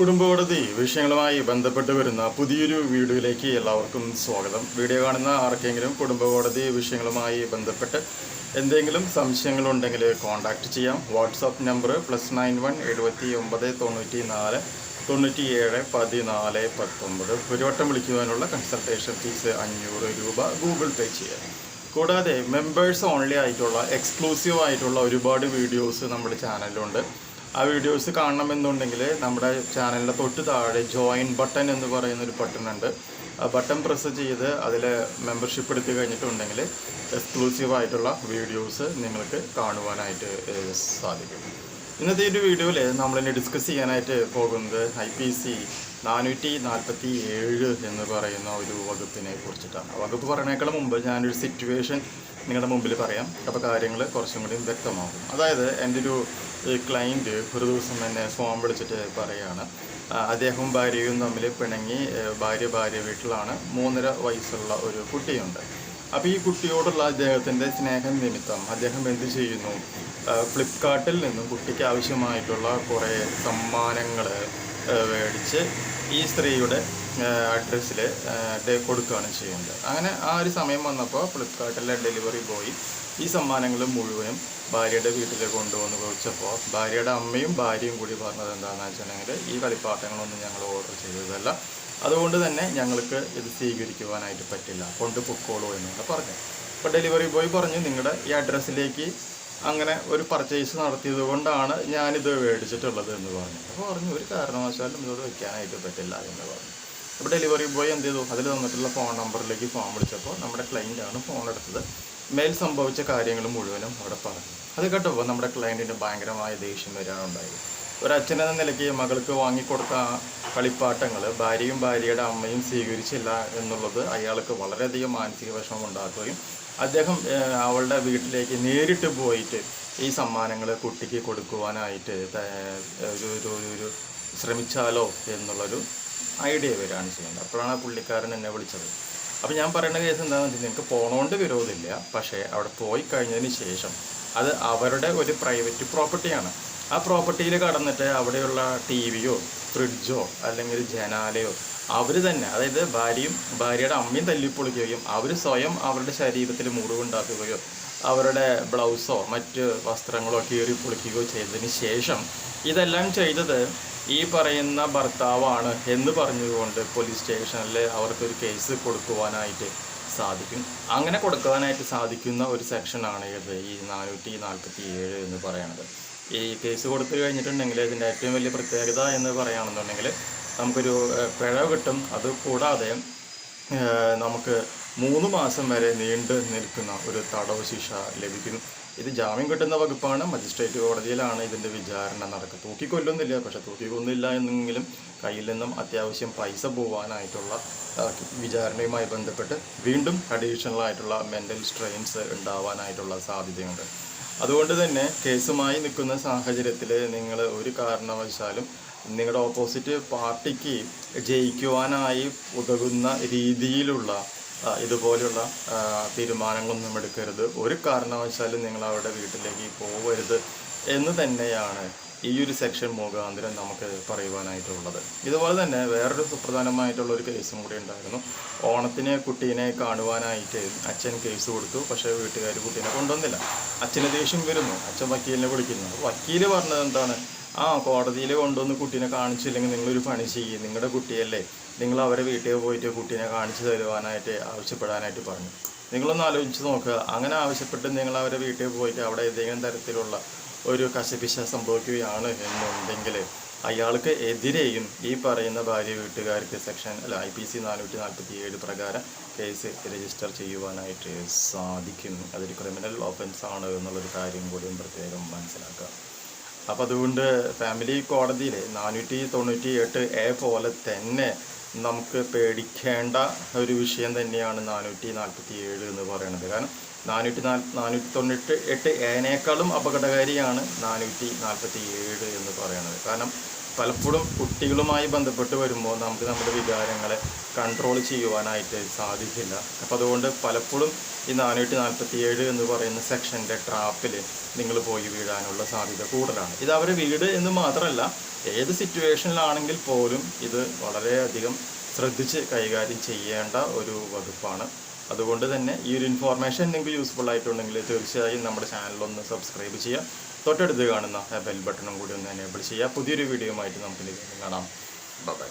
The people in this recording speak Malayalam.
കുടുംബകോടതി വിഷയങ്ങളുമായി ബന്ധപ്പെട്ട് വരുന്ന പുതിയൊരു വീഡിയോയിലേക്ക് എല്ലാവർക്കും സ്വാഗതം. വീഡിയോ കാണുന്ന ആർക്കെങ്കിലും കുടുംബകോടതി വിഷയങ്ങളുമായി ബന്ധപ്പെട്ട് എന്തെങ്കിലും സംശയങ്ങളുണ്ടെങ്കിൽ കോൺടാക്റ്റ് ചെയ്യാം. WhatsApp number plus nine one എഴുപത്തി ഒമ്പത് തൊണ്ണൂറ്റി നാല് തൊണ്ണൂറ്റി ഏഴ് പതിനാല് പത്തൊമ്പത്. ഒരു വട്ടം വിളിക്കുവാനുള്ള കൺസൾട്ടേഷൻ ഫീസ് അഞ്ഞൂറ് രൂപ ഗൂഗിൾ പേ ചെയ്യാം. കൂടാതെ മെമ്പേഴ്സ് ഓൺലി ആയിട്ടുള്ള എക്സ്ക്ലൂസീവ് ആയിട്ടുള്ള ഒരുപാട് വീഡിയോസ് നമ്മുടെ ചാനലിലുണ്ട് ആ വീഡിയോസ് കാണണമെന്നുണ്ടെങ്കിൽ നമ്മുടെ ചാനലിന്റെ തൊട്ട് താഴെ ജോയിൻ ബട്ടൺ എന്ന് പറയുന്ന ഒരു ബട്ടൺ ഉണ്ട്. ആ ബട്ടൺ പ്രസ് ചെയ്ത് അതിൽ മെമ്പർഷിപ്പ് എടുത്തു കഴിഞ്ഞിട്ടുണ്ടെങ്കിൽ എക്സ്ക്ലൂസീവ് ആയിട്ടുള്ള വീഡിയോസ് നിങ്ങൾക്ക് കാണുവാനായിട്ട് സാധിക്കും. ഇന്നത്തെ ഒരു വീഡിയോയിൽ നമ്മളിനി ഡിസ്കസ് ചെയ്യാനായിട്ട് പോകുന്നത് ഐ പി സി നാനൂറ്റി നാൽപ്പത്തി ഏഴ് എന്ന് പറയുന്ന ഒരു വകുപ്പിനെ കുറിച്ചിട്ടാണ്. വകുപ്പ് പറയുന്നതിനേക്കാൾ മുമ്പ് ഞാനൊരു സിറ്റുവേഷൻ നിങ്ങളുടെ മുമ്പിൽ പറയാം. അപ്പോൾ കാര്യങ്ങൾ കുറച്ചും കൂടി വ്യക്തമാകും. അതായത് എന്റെ ഒരു ക്ലയന്റ് ഒരു ദിവസം എന്നെ ഫോൺ വിളിച്ചിട്ട് പറയുകയാണ് അദ്ദേഹവും ഭാര്യയും തമ്മിൽ പിണങ്ങി ഭാര്യ ഭാര്യ വീട്ടിലാണ് മൂന്നര വയസ്സുള്ള ഒരു കുട്ടിയുണ്ട്. അപ്പോൾ ഈ കുട്ടിയോടുള്ള അദ്ദേഹത്തിന്റെ സ്നേഹം നിമിത്തം അദ്ദേഹം എന്ത് ചെയ്യുന്നു? ഫ്ലിപ്കാർട്ടിൽ നിന്നും കുട്ടിക്ക് ആവശ്യമായിട്ടുള്ള കുറേ സമ്മാനങ്ങൾ മേടിച്ച് ഈ സ്ത്രീയുടെ അഡ്രസ്സിൽ കൊടുക്കുകയാണ് ചെയ്യുന്നത്. അങ്ങനെ ആ ഒരു സമയം വന്നപ്പോൾ ഫ്ലിപ്കാർട്ടിലെ ഡെലിവറി ബോയ് ഈ സമ്മാനങ്ങൾ മുഴുവനും ഭാര്യയുടെ വീട്ടിൽ കൊണ്ടുവന്ന് കുറിച്ചപ്പോൾ ഭാര്യയുടെ അമ്മയും ഭാര്യയും കൂടി പറഞ്ഞത് എന്താണെന്ന് വെച്ചിട്ടുണ്ടെങ്കിൽ ഈ കളിപ്പാട്ടങ്ങളൊന്നും ഞങ്ങൾ ഓർഡർ ചെയ്തതല്ല. അതുകൊണ്ട് തന്നെ ഞങ്ങൾക്ക് ഇത് സ്വീകരിക്കുവാനായിട്ട് പറ്റില്ല. കൊണ്ട് പൊക്കോളൂ എന്നുകൂടെ പറഞ്ഞു. അപ്പോൾ ഡെലിവറി ബോയ് പറഞ്ഞു നിങ്ങളുടെ ഈ അഡ്രസ്സിലേക്ക് അങ്ങനെ ഒരു പർച്ചേസ് നടത്തിയത് കൊണ്ടാണ് ഞാനിത് മേടിച്ചിട്ടുള്ളത് എന്ന് പറഞ്ഞു. അപ്പോൾ പറഞ്ഞു ഒരു കാരണവശാലും ഇതോട് വെക്കാനായിട്ട് പറ്റില്ല എന്ന് പറഞ്ഞു. അപ്പോൾ ഡെലിവറി ബോയ് എന്ത് ചെയ്തു? അതിൽ തന്നിട്ടുള്ള ഫോൺ നമ്പറിലേക്ക് ഫോൺ വിളിച്ചപ്പോൾ നമ്മുടെ ക്ലയന്റാണ് ഫോൺ എടുത്തത്. മേൽ സംഭവിച്ച കാര്യങ്ങൾ മുഴുവനും അവിടെ പറഞ്ഞു. അത് കേട്ടപ്പോൾ നമ്മുടെ ക്ലയന്റിന് ഭയങ്കരമായ ദേഷ്യം വരാനുണ്ടായി ഒരു അച്ഛനെന്ന നിലയ്ക്ക് മകൾക്ക് വാങ്ങിക്കൊടുത്ത കളിപ്പാട്ടങ്ങൾ ഭാര്യയും ഭാര്യയുടെ അമ്മയും സ്വീകരിച്ചില്ല എന്നുള്ളത് അയാൾക്ക് വളരെയധികം മാനസിക വിഷമം ഉണ്ടാക്കുകയും അദ്ദേഹം അവളുടെ വീട്ടിലേക്ക് നേരിട്ട് പോയിട്ട് ഈ സമ്മാനങ്ങൾ കുട്ടിക്ക് കൊടുക്കുവാനായിട്ട് ഒരു ഒരു ശ്രമിച്ചാലോ എന്നുള്ളൊരു ഐഡിയ വരികയാണ് ചെയ്യുന്നത്. അപ്പോഴാണ് ആ പുള്ളിക്കാരൻ എന്നെ വിളിച്ചത്. അപ്പോൾ ഞാൻ പറയുന്ന കേസ് എന്താണെന്ന് വെച്ചാൽ നിങ്ങൾക്ക് പോണോണ്ട് വിരോധമില്ല. പക്ഷേ അവിടെ പോയി കഴിഞ്ഞതിന് ശേഷം അത് അവരുടെ ഒരു പ്രൈവറ്റ് പ്രോപ്പർട്ടിയാണ്. ആ പ്രോപ്പർട്ടിയിൽ കടന്നിട്ട് അവിടെയുള്ള ടി വിയോ ഫ്രിഡ്ജോ അല്ലെങ്കിൽ ജനാലയോ അവർ തന്നെ അതായത് ഭാര്യയും ഭാര്യയുടെ അമ്മയും തല്ലിപ്പൊളിക്കുകയും അവർ സ്വയം അവരുടെ ശരീരത്തിൽ മുറിവുണ്ടാക്കുകയോ അവരുടെ ബ്ലൗസോ മറ്റ് വസ്ത്രങ്ങളോ കീറി പൊളിക്കുകയോ ചെയ്തതിന് ശേഷം ഇതെല്ലാം ചെയ്തത് ഈ പറയുന്ന ഭർത്താവാണ് എന്ന് പറഞ്ഞുകൊണ്ട് പോലീസ് സ്റ്റേഷനിൽ അവർക്കൊരു കേസ് കൊടുക്കുവാനായിട്ട് സാധിക്കും. അങ്ങനെ കൊടുക്കുവാനായിട്ട് സാധിക്കുന്ന ഒരു സെക്ഷനാണ് ഇത് ഈ നാനൂറ്റി നാൽപ്പത്തി ഏഴ് എന്ന് പറയുന്നത് ഈ കേസ് കൊടുത്തു കഴിഞ്ഞിട്ടുണ്ടെങ്കിൽ ഇതിന്റെ ഏറ്റവും വലിയ പ്രത്യേകത എന്ന് പറയുകയാണെന്നുണ്ടെങ്കിൽ നമുക്കൊരു പിഴവ് കിട്ടും. അത് കൂടാതെ നമുക്ക് മൂന്ന് മാസം വരെ നീണ്ടു നിൽക്കുന്ന ഒരു തടവ് ശിക്ഷ ലഭിക്കും ഇത് ജാമ്യം കിട്ടുന്ന വകുപ്പാണ്. മജിസ്ട്രേറ്റ് കോടതിയിലാണ് ഇതിന്റെ വിചാരണ നടക്കുക. തൂക്കിക്കൊല്ലുന്നില്ല പക്ഷെ തൂക്കിക്കൊന്നില്ല എന്നെങ്കിലും കയ്യിൽ നിന്നും അത്യാവശ്യം പൈസ പോവാനായിട്ടുള്ള വിചാരണയുമായി ബന്ധപ്പെട്ട് വീണ്ടും അഡീഷണൽ ആയിട്ടുള്ള മെന്റൽ സ്ട്രെയിൻസ് ഉണ്ടാവാനായിട്ടുള്ള സാധ്യതയുണ്ട്. അതുകൊണ്ട് തന്നെ കേസുമായി നിൽക്കുന്ന സാഹചര്യത്തിൽ നിങ്ങൾ ഒരു കാരണവശാലും നിങ്ങളുടെ ഓപ്പോസിറ്റ് പാർട്ടിക്ക് ജയിക്കുവാനായി ഉതകുന്ന രീതിയിലുള്ള ഇതുപോലെയുള്ള തീരുമാനങ്ങളൊന്നും എടുക്കരുത്. ഒരു കാരണവശാലും നിങ്ങൾ അവരുടെ വീട്ടിലേക്ക് പോകരുത് എന്ന് തന്നെയാണ് ഈ ഒരു സെക്ഷൻ മുഖാന്തരം നമുക്ക് പറയുവാനായിട്ടുള്ളത്. ഇതുപോലെ തന്നെ വേറൊരു സുപ്രധാനമായിട്ടുള്ള ഒരു കേസും കൂടി ഉണ്ടായിരുന്നു. ഓണത്തിനെ കുട്ടീനെ കാണുവാനായിട്ട് അച്ഛൻ കേസ് കൊടുത്തു. പക്ഷേ വീട്ടുകാർ കുട്ടീനെ കൊണ്ടുവന്നില്ല. അച്ഛന് ദേഷ്യം വരുന്നു. അച്ഛൻ വക്കീലിനെ വിളിക്കുന്നു. വക്കീൽ പറഞ്ഞത് എന്താണ്? ആ കോടതിയിൽ കൊണ്ടുവന്ന് കുട്ടീനെ കാണിച്ചില്ലെങ്കിൽ നിങ്ങളൊരു പണി ചെയ്യും. നിങ്ങളുടെ കുട്ടിയല്ലേ. നിങ്ങൾ അവരെ വീട്ടിൽ പോയിട്ട് കുട്ടീനെ കാണിച്ചു തരുവാനായിട്ട് ആവശ്യപ്പെടാനായിട്ട് പറഞ്ഞു. നിങ്ങളൊന്ന് ആലോചിച്ച് നോക്കുക. അങ്ങനെ ആവശ്യപ്പെട്ട് നിങ്ങൾ അവരെ വീട്ടിൽ പോയിട്ട് അവിടെ ഏതെങ്കിലും തരത്തിലുള്ള ഒരു കശപിശ സംഭവിക്കുകയാണ് എന്നുണ്ടെങ്കിൽ അയാൾക്ക് എതിരെയും ഈ പറയുന്ന ഭാര്യ വീട്ടുകാർക്ക് സെക്ഷൻ അല്ല ഐ പി സി നാനൂറ്റി നാൽപ്പത്തി ഏഴ് പ്രകാരം കേസ് രജിസ്റ്റർ ചെയ്യുവാനായിട്ട് സാധിക്കും. അതൊരു ക്രിമിനൽ ഓഫൻസ് ആണ് എന്നുള്ളൊരു കാര്യം കൂടിയും പ്രത്യേകം മനസ്സിലാക്കുക അപ്പം അതുകൊണ്ട് ഫാമിലി കോടതിയിൽ നാനൂറ്റി തൊണ്ണൂറ്റി എട്ട് എ പോലെ തന്നെ നമുക്ക് പേടിക്കേണ്ട ഒരു വിഷയം തന്നെയാണ് നാനൂറ്റി നാൽപ്പത്തി ഏഴ് എന്ന് പറയുന്നത് കാരണം നാനൂറ്റി നാല് നാനൂറ്റി തൊണ്ണൂറ്റി എട്ട് എനേക്കാളും അപകടകാരിയാണ് നാനൂറ്റി നാൽപ്പത്തി ഏഴ് എന്ന് പറയുന്നത് കാരണം പലപ്പോഴും കുട്ടികളുമായി ബന്ധപ്പെട്ട് വരുമ്പോൾ നമുക്ക് നമ്മുടെ വികാരങ്ങളെ കൺട്രോൾ ചെയ്യുവാനായിട്ട് സാധിക്കില്ല. അപ്പം അതുകൊണ്ട് പലപ്പോഴും ഈ നാനൂറ്റി നാൽപ്പത്തി ഏഴ് എന്ന് പറയുന്ന സെക്ഷന്റെ ട്രാപ്പിൽ നിങ്ങൾ പോയി വീഴാനുള്ള സാധ്യത കൂടുതലാണ്. ഇത് അവരെ വീട് എന്ന് മാത്രമല്ല ഏത് സിറ്റുവേഷനിലാണെങ്കിൽ പോലും ഇത് വളരെയധികം ശ്രദ്ധിച്ച് കൈകാര്യം ചെയ്യേണ്ട ഒരു വകുപ്പാണ് അതുകൊണ്ട് തന്നെ ഈ ഒരു ഇൻഫോർമേഷൻ നിങ്ങൾക്ക് യൂസ്ഫുൾ ആയിട്ടുണ്ടെങ്കിൽ തീർച്ചയായും നമ്മുടെ ചാനലൊന്ന് സബ്സ്ക്രൈബ് ചെയ്യുക. തൊട്ടടുത്ത് കാണുന്ന ബെൽ ബട്ടണും കൂടി ഒന്ന് എനേബിൾ ചെയ്യുക. പുതിയൊരു വീഡിയോ ആയിട്ട് നമുക്ക് കാണാം. ബൈ